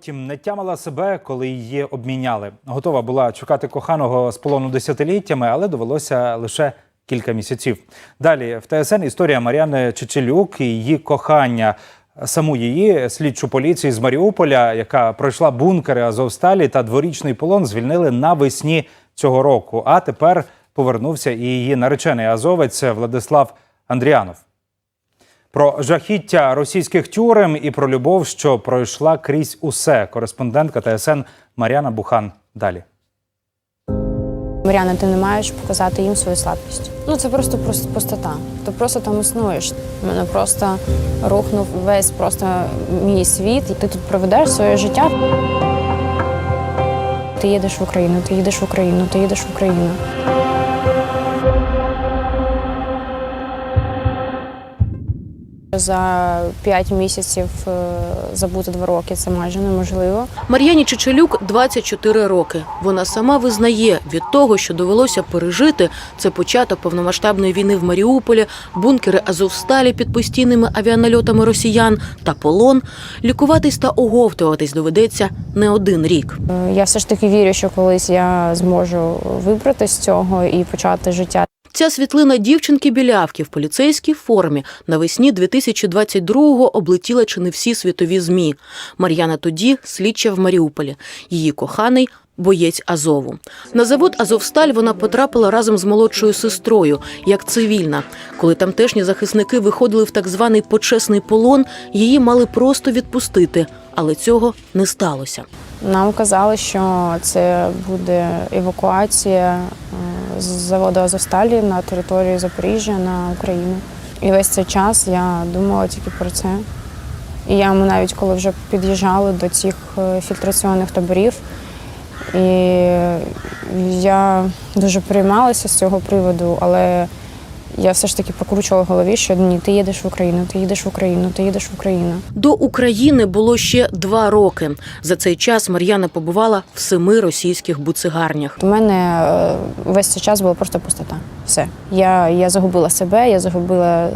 Втім, не тямила себе, коли її обміняли. Готова була чекати коханого з полону десятиліттями, але довелося лише кілька місяців. Далі в ТСН історія Мар'яни Чечелюк і її кохання. Саму її слідчу поліції з Маріуполя, яка пройшла бункери Азовсталі та дворічний полон, звільнили навесні цього року. А тепер повернувся і її наречений азовець Владислав Андріанов. Про жахіття російських тюрем і про любов, що пройшла крізь усе. Кореспондентка ТСН Мар'яна Бухан. Далі. Мар'яна, ти не маєш показати їм свою слабкість. Ну це просто прос- пустота. Ти просто там існуєш. Мене просто рухнув весь просто мій світ, ти тут проведеш своє життя. Ти їдеш в Україну, ти їдеш в Україну, ти їдеш в Україну. За п'ять місяців е, забути два роки це майже неможливо. Мар'яні Чечелюк 24 роки. Вона сама визнає від того, що довелося пережити, це початок повномасштабної війни в Маріуполі, бункери Азовсталі під постійними авіанальотами росіян та полон. Лікуватись та оговтуватись доведеться не один рік. Е, Я все ж таки вірю, що колись я зможу вибрати з цього і почати життя. Ця світлина дівчинки білявки в поліцейській формі навесні 2022-го облетіла чи не всі світові змі. Мар'яна тоді слідча в Маріуполі. Її коханий боєць Азову. На завод Азовсталь вона потрапила разом з молодшою сестрою, як цивільна. Коли тамтешні захисники виходили в так званий почесний полон, її мали просто відпустити, але цього не сталося. Нам казали, що це буде евакуація з заводу Азовсталі на територію Запоріжжя на Україну. І весь цей час я думала тільки про це. І я навіть коли вже під'їжджала до цих е, фільтраційних таборів, і я дуже приймалася з цього приводу, але я все ж таки прокручувала в голові, що ні, ти їдеш в Україну, ти їдеш в Україну, ти їдеш в Україну. До України було ще два роки. За цей час Мар'яна побувала в семи російських буцигарнях. У мене е, весь цей час була просто пустота. Все. Я, я загубила себе, я загубила е,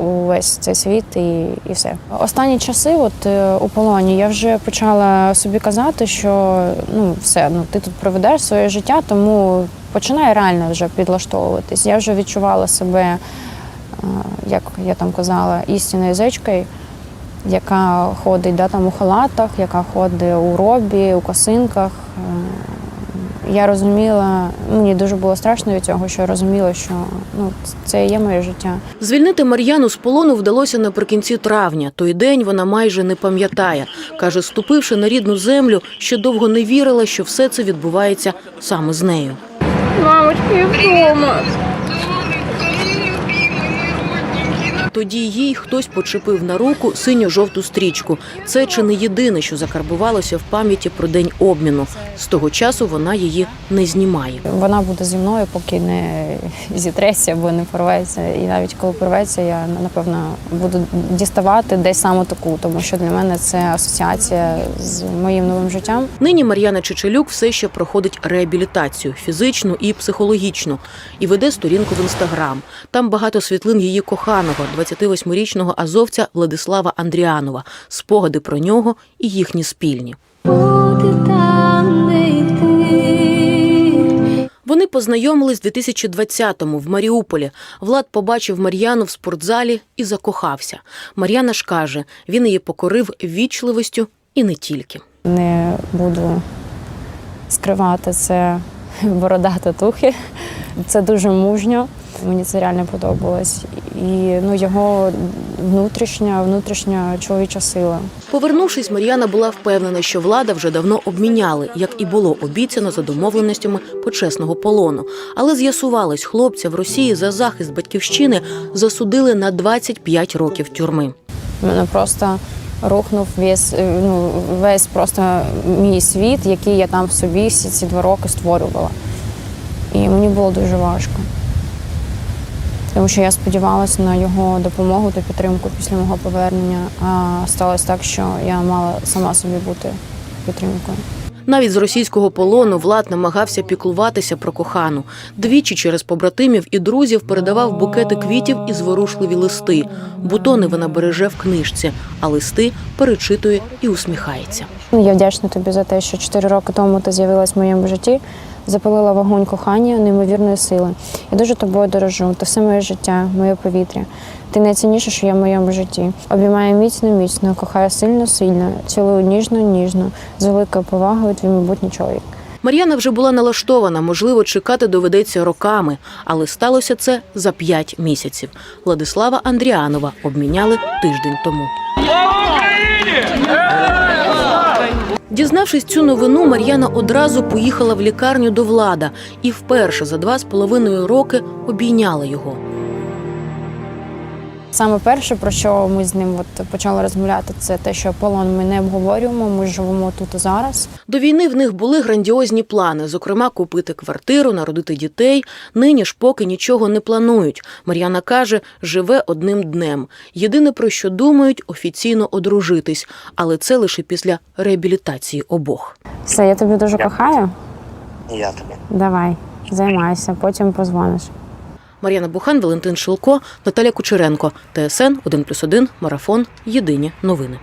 увесь цей світ і, і все. Останні часи, от е, у полоні, я вже почала собі казати, що ну все, ну ти тут проведеш своє життя, тому починай реально вже підлаштовуватись. Я вже відчувала себе, е, як я там казала, істинною зечкою. Яка ходить да, там у халатах, яка ходить у робі, у косинках. Е, я розуміла, мені дуже було страшно від цього, що розуміла, що ну це є моє життя. Звільнити Мар'яну з полону вдалося наприкінці травня. Той день вона майже не пам'ятає. Каже, ступивши на рідну землю, ще довго не вірила, що все це відбувається саме з нею. Мамочка, я вдома. Тоді їй хтось почепив на руку синьо-жовту стрічку. Це чи не єдине, що закарбувалося в пам'яті про день обміну. З того часу вона її не знімає. Вона буде зі мною, поки не зітреться або не порветься. І навіть коли порветься, я напевно буду діставати десь саме таку, тому що для мене це асоціація з моїм новим життям. Нині Мар'яна Чечелюк все ще проходить реабілітацію фізичну і психологічну і веде сторінку в інстаграм. Там багато світлин її коханого, 28-річного азовця Владислава Андріанова, спогади про нього і їхні спільні. Вони познайомились 2020-му в Маріуполі. Влад побачив Мар'яну в спортзалі і закохався. Мар'яна ж каже, він її покорив вічливостю і не тільки. Не буду скривати це борода татухи. Це дуже мужньо. Мені це реально подобалось. І ну, його внутрішня, внутрішня чоловіча сила. Повернувшись, Мар'яна була впевнена, що влада вже давно обміняли, як і було обіцяно за домовленостями почесного полону. Але з'ясувалось, хлопця в Росії за захист батьківщини засудили на 25 років тюрми. У мене просто рухнув весь, е, ну, весь просто мій світ, який я там в собі всі ці два роки створювала. І мені було дуже важко. Тому що я сподівалася на його допомогу та підтримку після мого повернення. А сталося так, що я мала сама собі бути підтримкою. Навіть з російського полону Влад намагався піклуватися про кохану. Двічі через побратимів і друзів передавав букети квітів і зворушливі листи. Бутони вона береже в книжці, а листи перечитує і усміхається. Я вдячна тобі за те, що 4 роки тому ти з'явилась в моєму житті, запалила вогонь кохання, неймовірної сили. Я дуже тобою дорожу. Ти все моє життя, моє повітря. Ти найцінніше, що є в моєму житті. Обіймаю міцно, міцно, кохаю сильно, сильно, цілую ніжно, ніжно, з великою повагою твій майбутній чоловік. Мар'яна вже була налаштована, можливо, чекати доведеться роками, але сталося це за п'ять місяців. Владислава Андріанова обміняли тиждень тому. Дізнавшись цю новину, Мар'яна одразу поїхала в лікарню до влада і вперше за два з половиною роки обійняла його. Саме перше, про що ми з ним от почали розмовляти, це те, що полон ми не обговорюємо. Ми живемо тут і зараз. До війни в них були грандіозні плани, зокрема, купити квартиру, народити дітей. Нині ж поки нічого не планують. Мар'яна каже, живе одним днем. Єдине про що думають офіційно одружитись, але це лише після реабілітації обох. Все, я тобі дуже кохаю. І я тобі. Давай, займайся, потім позвониш. Мар'яна Бухан, Валентин Шилко, Наталя Кучеренко, ТСН 1+,1, Марафон. Єдині новини.